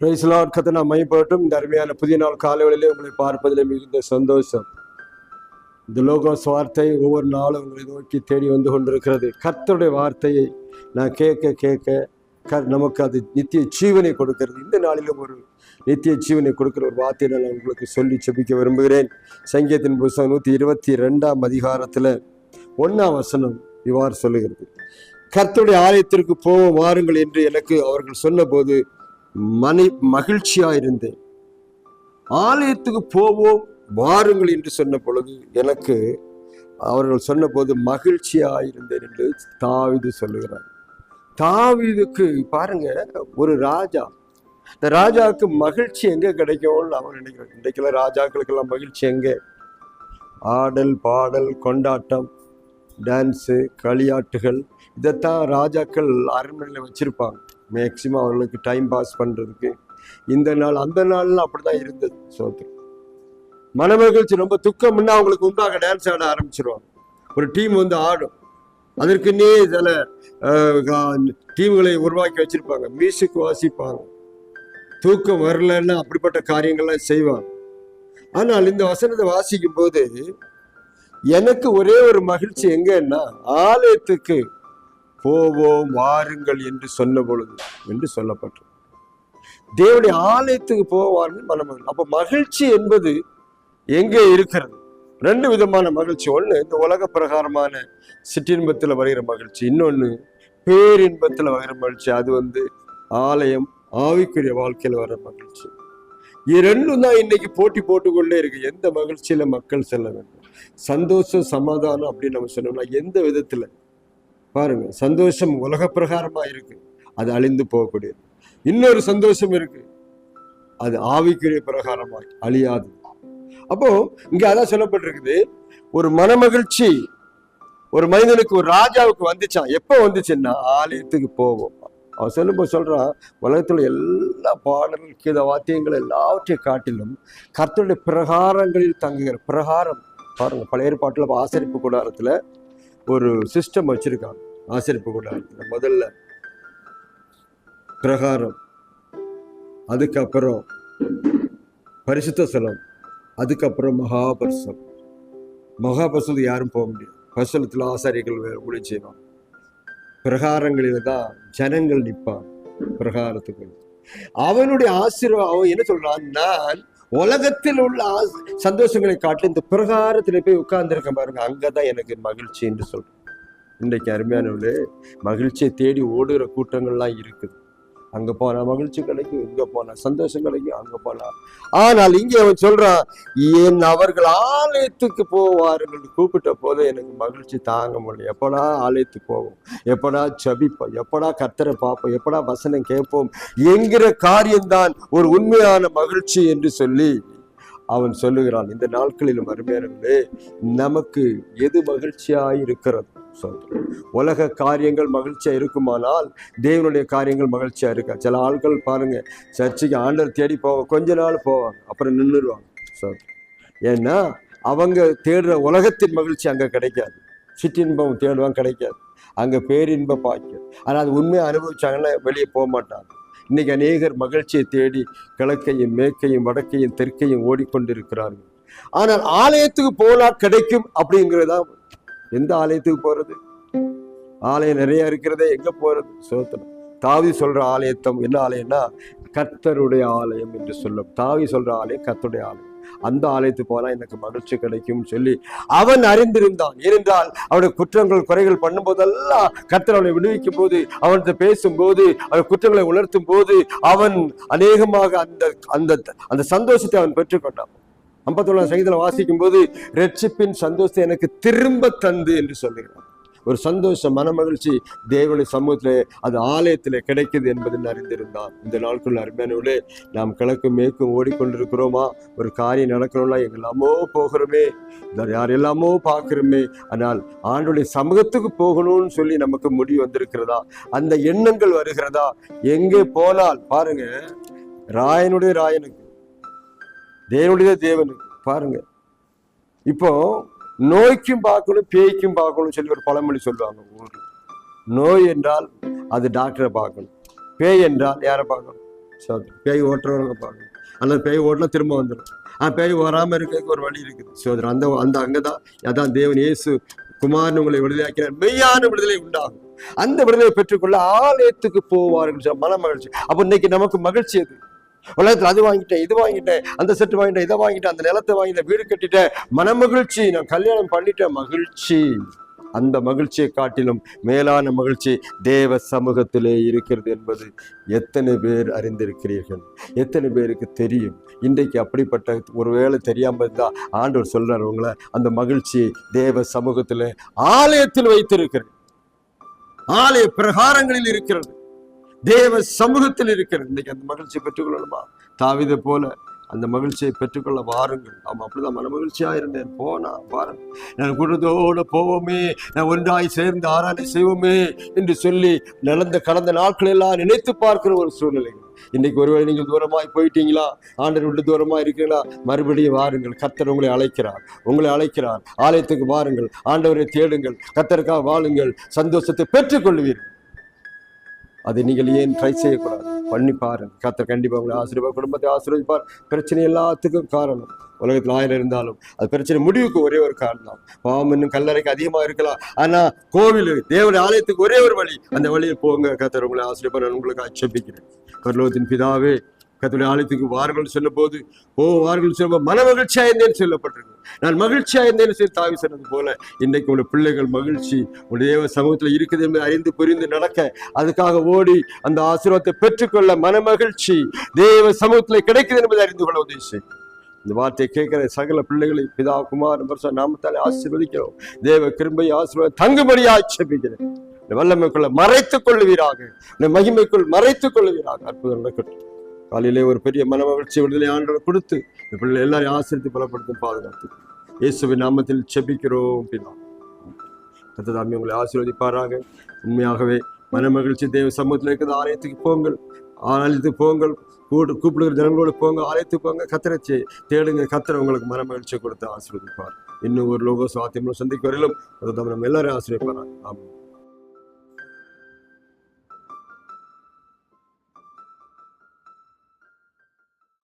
பிரைஸ்லாட் கத்தனா மைப்பட்டும் இந்த அருமையான புதிய நாள் காலைகளிலே உங்களை பார்ப்பதில் மிகுந்த சந்தோஷம். இந்த லோகோஸ் வார்த்தை ஒவ்வொரு நாளும் உங்களை நோக்கி தேடி வந்து கொண்டிருக்கிறது. கர்த்தருடைய வார்த்தையை நான் கேட்க கேட்க க நமக்கு அது நித்திய ஜீவனை கொடுக்கிறது. இந்த நாளிலும் ஒரு நித்திய ஜீவனை கொடுக்கிற ஒரு வார்த்தையை நான் உங்களுக்கு சொல்லி செபிக்க விரும்புகிறேன். சங்கீதத்தின் புஸ்தகம் நூற்றி இருபத்தி ரெண்டாம் அதிகாரத்தில் ஒன்றாம் வசனம் இவ்வாறு சொல்லுகிறது. கர்த்தருடைய ஆலயத்திற்கு போவோம் வாருங்கள் என்று எனக்கு அவர்கள் சொன்னபோது மனை மகிழ்ச்சியாக இருந்தேன் ஆலயத்துக்கு போவோம் வாருங்கள் என்று சொன்ன பொழுது எனக்கு அவர்கள் சொன்னபோது மகிழ்ச்சியாக இருந்தேன் என்று தாவிது சொல்லுகிறார். தாவிதுக்கு பாருங்க ஒரு ராஜா இந்த ராஜாவுக்கு மகிழ்ச்சி எங்க கிடைக்கும்னு அவன் நினைக்கிறான் இன்றைக்கெல்லாம் ராஜாக்களுக்கெல்லாம் மகிழ்ச்சி எங்க? ஆடல் பாடல் கொண்டாட்டம் டான்ஸு களியாட்டுகள் இதைத்தான் ராஜாக்கள் அரண்மனையில் வச்சிருப்பாங்க. மேக்சிமம் அவர்களுக்கு டைம் பாஸ் பண்ணுறதுக்கு இந்த நாள் அந்த நாள்லாம் அப்படிதான் இருந்தது சோத்து மனமகிழ்ச்சி ரொம்ப துக்கம்னா அவங்களுக்கு உண்டாக டான்ஸ் ஆட ஆரம்பிச்சிருவாங்க. ஒரு டீம் வந்து ஆடும். அதற்குன்னே சில டீம்களை உருவாக்கி வச்சிருப்பாங்க. மியூசிக் வாசிப்பாங்க. தூக்கம் வரலன்னா அப்படிப்பட்ட காரியங்கள்லாம் செய்வாங்க. ஆனால் இந்த வசனத்தை வாசிக்கும் போது எனக்கு ஒரே ஒரு மகிழ்ச்சி எங்கன்னா ஆலயத்துக்கு போவோம் வாருங்கள் என்று சொன்ன பொழுது என்று சொல்லப்பட்டது. தேவனுடைய ஆலயத்துக்கு போவார்கள் மனமகிழ் அப்ப மகிழ்ச்சி என்பது எங்கே இருக்கிறது? ரெண்டு விதமான மகிழ்ச்சி. ஒன்று இந்த உலக பிரகாரமான சிற்றின்பத்தில் வருகிற மகிழ்ச்சி. இன்னொன்று பேரின்பத்தில் வருகிற மகிழ்ச்சி. அது வந்து ஆலயம் ஆவிக்குரிய வாழ்க்கையில் வர மகிழ்ச்சி. இரண்டும் தான் இன்னைக்கு போட்டி போட்டுக்கொண்டே இருக்கு. எந்த மகிழ்ச்சியில மக்கள் செல்ல வேண்டும்? சந்தோஷம் சமாதானம் அப்படின்னு நம்ம சொன்னோம்னா எந்த விதத்துல? பாருங்க சந்தோஷம் உலக பிரகாரமாக இருக்குது அது அழிந்து போகக்கூடியது. இன்னொரு சந்தோஷம் இருக்குது அது ஆவிக்குரிய பிரகாரமாக அழியாது. அப்போ இங்கே அதான் சொல்லப்பட்டிருக்குது. ஒரு மனமகிழ்ச்சி ஒரு மனிதனுக்கு ஒரு ராஜாவுக்கு வந்துச்சான் எப்போ வந்துச்சுன்னா ஆலயத்துக்கு போவோம். அவன் சொல்லும்போது சொல்கிறான் உலகத்தில் எல்லா பாடல்கள் கீத வாத்தியங்கள் எல்லாவற்றையும் காட்டிலும் கர்த்தருடைய பிரகாரங்களில் தங்குகிற பிரகாரம். பாருங்கள் பழைய ஏற்பாட்டில் ஆசரிப்பு கூடாரத்தில் ஒரு சிஸ்டம் வச்சிருக்காங்க. ஆசிரியப்பு கூடாரத்துல முதல்ல பிரகாரம் அதுக்கப்புறம் பரிசுத்த ஸ்தலம் அதுக்கப்புறம் மகாபரிசம். மகாபரிசத்துக்கு யாரும் போக முடியாது. பரிசலத்தில் ஆசாரிகள் ஊழி செய்வாங்க பிரகாரங்களில் தான் ஜனங்கள் நிற்பான் பிரகாரத்துக்கு. அவனுடைய ஆசீர்வாதம் அவன் என்ன சொல்றான் நான் உலகத்தில் உள்ள சந்தோஷங்களை காட்டி இந்த பிரகாரத்தில் போய் உட்கார்ந்துருக்க பாருங்க. அங்கதான் எனக்கு மகிழ்ச்சி என்று சொல்றேன். இன்றைக்கு அருமையானவர்களே மகிழ்ச்சியை தேடி ஓடுகிற கூட்டங்கள்லாம் இருக்குது. அங்க போன மகிழ்ச்சி கிடைக்கும் இங்க போனால் சந்தோஷம் கிடைக்கும் அங்க போனா. ஆனால் இங்கே அவன் சொல்றான் என் அவர்கள் ஆலயத்துக்கு போவார்கள் கூப்பிட்ட போது எனக்கு மகிழ்ச்சி தாங்க முடியல. எப்படா ஆலயத்துக்கு போவோம்? எப்படா ஜபிப்போம்? எப்படா கர்த்தரை பார்ப்போம்? எப்படா வசனம் கேட்போம்? என்கிற காரியம்தான் ஒரு உண்மையான மகிழ்ச்சி என்று சொல்லி அவன் சொல்லுகிறான். இந்த நாட்களிலும் அருமையானவர்களே நமக்கு எது மகிழ்ச்சியாக இருக்கிறது சொல்றேன். உலக காரியங்கள் மகிழ்ச்சியாக இருக்குமானால் தேவனுடைய காரியங்கள் மகிழ்ச்சியாக இருக்கா? சில ஆட்கள் பாருங்கள் சர்ச்சுக்கு ஆண்டர் தேடி போவாங்க கொஞ்ச நாள் போவாங்க அப்புறம் நின்றுடுவாங்க சொல்றேன். ஏன்னா அவங்க தேடுற உலகத்தின் மகிழ்ச்சி அங்கே கிடைக்காது. சிற்றின்பம் தேடுவாங்க கிடைக்காது. அங்கே பேரின்ப பாய்க்கும் ஆனால் அது உண்மையை அனுபவிச்சாங்கன்னா வெளியே போக மாட்டாங்க. இன்றைக்கி அநேகர் மகிழ்ச்சியை தேடி கிழக்கையும் மேற்கையும் வடக்கையும் தெற்கையும் ஓடிக்கொண்டிருக்கிறார்கள். ஆனால் ஆலயத்துக்கு போனால் கிடைக்கும் அப்படிங்கிறதான் எந்த ஆலயத்துக்கு போறது? ஆலயம் நிறைய இருக்கிறதே எங்க போறது? சோத்திரம் தாவி சொல்ற ஆலயத்தம் என்ன ஆலயம்னா கர்த்தருடைய ஆலயம் என்று சொல்லும். தாவி சொல்ற ஆலயம் கர்த்தருடைய ஆலயம். அந்த ஆலயத்துக்கு போனா எனக்கு மகிழ்ச்சி கிடைக்கும் சொல்லி அவன் அறிந்திருந்தான். ஏனென்றால் அவனுடைய குற்றங்கள் குறைகள் பண்ணும்போதெல்லாம் கர்த்தர் அவனை விடுவிக்கும் போது அவன்கிட்ட பேசும்போது அவன் குற்றங்களை உணர்த்தும் போது அவன் அநேகமாக அந்த அந்த அந்த சந்தோஷத்தை அவன் பெற்றுக்கொண்டான். ஐம்பத்தொன்னாம் சங்கீதத்தில் வாசிக்கும் போது ரட்சிப்பின் சந்தோஷத்தை எனக்கு திரும்ப தந்து என்று சொல்லுகிறார். ஒரு சந்தோஷம் மனமகிழ்ச்சி தேவனுடைய சமூகத்தில் அது ஆலயத்தில் கிடைக்குது என்பதை அறிந்திருந்தான். இந்த நாட்கள் அருமையானவர்களே நாம் கிழக்கும் மேற்கும் ஓடிக்கொண்டிருக்கிறோமா? ஒரு காரியம் நடக்கிறோம்னா எங்கெல்லாமோ போகிறோமே. யார் யாரெல்லாமோ பார்க்குறோமே. ஆனால் ஆண்டுடைய சமூகத்துக்கு போகணும்னு சொல்லி நமக்கு முடிவு வந்திருக்கிறதா? அந்த எண்ணங்கள் வருகிறதா? எங்கே போனால் பாருங்க ராயனுடைய ராயனுக்கு. தேவனுடைய தேவனுக்கு பாருங்க. இப்போ நோய்க்கும் பார்க்கணும் பேய்க்கும் பார்க்கணும் சொல்லி ஒரு பழமொழி சொல்லுவாங்க ஊர்ல. நோய் என்றால் அது டாக்டரை பார்க்கணும். பேய் என்றால் யாரை பார்க்கணும்? சோதனை. பேய் ஓட்டுறவங்க பார்க்கணும். அல்லது பேய் ஓட்டலாம் திரும்ப வந்துடும் ஆ பேய் வராமல் இருக்கிறதுக்கு ஒரு வழி இருக்குது. சோதனை. அந்த அந்த அங்கே தான் அதான் தேவன் இயேசு குமாரன் உங்களை விடுதலையாக்கினார். மெய்யான விடுதலை உண்டாகும். அந்த விடுதலை பெற்றுக்கொள்ள ஆலயத்துக்கு போவார்கள் மன மகிழ்ச்சி அப்போ இன்னைக்கு நமக்கு மகிழ்ச்சி அது உலகத்தில் அது வாங்கிட்டேன் இது வாங்கிட்டேன் அந்த செட்டு வாங்கிட்டேன் இதை வாங்கிட்டேன் அந்த நிலத்தை வாங்கிட்டேன் வீடு கட்டிட்டேன். மன மகிழ்ச்சி நான் கல்யாணம் பண்ணிட்டேன் மகிழ்ச்சி. அந்த மகிழ்ச்சியை காட்டிலும் மேலான மகிழ்ச்சி தேவ சமூகத்திலே இருக்கிறது என்பது எத்தனை பேர் அறிந்திருக்கிறீர்கள்? எத்தனை பேருக்கு தெரியும்? இன்றைக்கு அப்படிப்பட்ட ஒருவேளை தெரியாமல் இருந்தால் ஆண்டவர் சொல்றார் உங்களை அந்த மகிழ்ச்சியை தேவ சமூகத்தில் ஆலயத்தில் வைத்திருக்கிறது ஆலய பிரகாரங்களில் இருக்கிறது. தேவ சமூகத்தில் இருக்கிறது இன்னைக்கு அந்த மகிழ்ச்சியை பெற்றுக்கொள்ளணுமா? தாவிதை போல அந்த மகிழ்ச்சியை பெற்றுக்கொள்ள வாருங்கள். ஆமாம் அப்படிதான். மன மகிழ்ச்சியா இருந்தேன். போனா பாருங்கள் நான் குடும்பத்தோடு போவோமே. நான் ஒன்றாய் சேர்ந்து ஆராய்ச்சி செய்வோமே என்று சொல்லி நடந்த கடந்த நாட்கள் எல்லாம் நினைத்து பார்க்கிற ஒரு சூழ்நிலை. இன்னைக்கு ஒருவேளை நீங்கள் தூரமாய் போயிட்டீங்களா? ஆண்டர் விட்டு தூரமாக இருக்கீங்களா மறுபடியும் வாருங்கள். கர்த்தர் உங்களை அழைக்கிறார். உங்களை அழைக்கிறார். ஆலயத்துக்கு வாருங்கள். ஆண்டவரை தேடுங்கள். கத்தருக்காக வாழுங்கள். சந்தோஷத்தை பெற்றுக்கொள்வீர்கள். அதை நீங்கள் ஏன் ட்ரை செய்யக்கூடாது? பண்ணி பாருங்க கர்த்தர் கண்டிப்பாக உங்களை ஆசீர்வாத குடும்பத்தை ஆசீர்வதிப்பார். பிரச்சனை எல்லாத்துக்கும் காரணம். உலகத்தில் ஆயிரம் இருந்தாலும் அது பிரச்சனை முடிவுக்கு ஒரே ஒரு காரணம். பாவம் இன்னும் கல்லறைக்கு அதிகமாக இருக்கலாம். ஆனால் கோவில் தேவனுடைய ஆலயத்துக்கு ஒரே ஒரு வழி. அந்த வழியில் போங்க. கத்தர் உங்களை ஆசீர்வாத நான் உங்களுக்கு ஆட்சேபிக்கிறேன் கர்லோத்தின் பிதாவே கத்துடைய ஆலயத்துக்கு வாருங்கள் சொல்லும் போது ஓ வார்கள் சொல்லும் மன மகிழ்ச்சியா இருந்தேன்னு சொல்லப்பட்டிருக்கு. நான் மகிழ்ச்சியா இருந்தேன்னு சொல்லி தாவி சொன்னது போல இன்னைக்கு உங்களுடைய பிள்ளைகள் மகிழ்ச்சி உடைய தேவ சமூகத்தில் இருக்குது என்று அறிந்து புரிந்து நடக்க அதுக்காக ஓடி அந்த ஆசீர்வாதத்தை பெற்றுக்கொள்ள மன மகிழ்ச்சி தேவ சமூகத்தில் கிடைக்குது என்பதை அறிந்து கொள்ள உதவி செய்யும். இந்த வார்த்தையை கேட்கிற சகல பிள்ளைகளை பிதா குமார் நாமத்தாலே ஆசீர்வதிக்கிறோம். தேவ கிருபை ஆசீர்வாதம் தங்குபடியா ஆட்சேபிக்கிறேன் இந்த வல்லமைக்குள்ள மறைத்துக் கொள்ளுவீராக. இந்த மகிமைக்குள் மறைத்துக் கொள்ளுவீராக. அற்புதம் நடக்கட்டும். காலையிலே ஒரு பெரிய மன மகிழ்ச்சி விடுதலை ஆண்டவர் கொடுத்து இப்படி எல்லாரையும் ஆசிரித்து பலப்படுத்தும் பாதுகாத்து இயேசுவின் நாமத்தில் செபிக்கிறோம் பிதா கத்ததாமி உங்களை ஆசீர்வதிப்பாராக. உண்மையாகவே மன மகிழ்ச்சி தேவ சமூகத்தில் இருக்கிற ஆலயத்துக்கு போங்கள். ஆலயத்துக்கு போங்கள். கூட்டு கூப்பிடுகிற ஜனங்களோடு போங்க. ஆலயத்துக்கு போங்க. கத்திரச்சி தேடுங்க. கத்திர உங்களுக்கு மன மகிழ்ச்சியை கொடுத்து ஆசீர்வதிப்பார். இன்னும் ஒரு லோகோ சாத்தியமும் சந்திக்க வரையிலும் அதை நம்ம எல்லாரும் ஆசீர்வதிப்பாராங்க ஆமாம்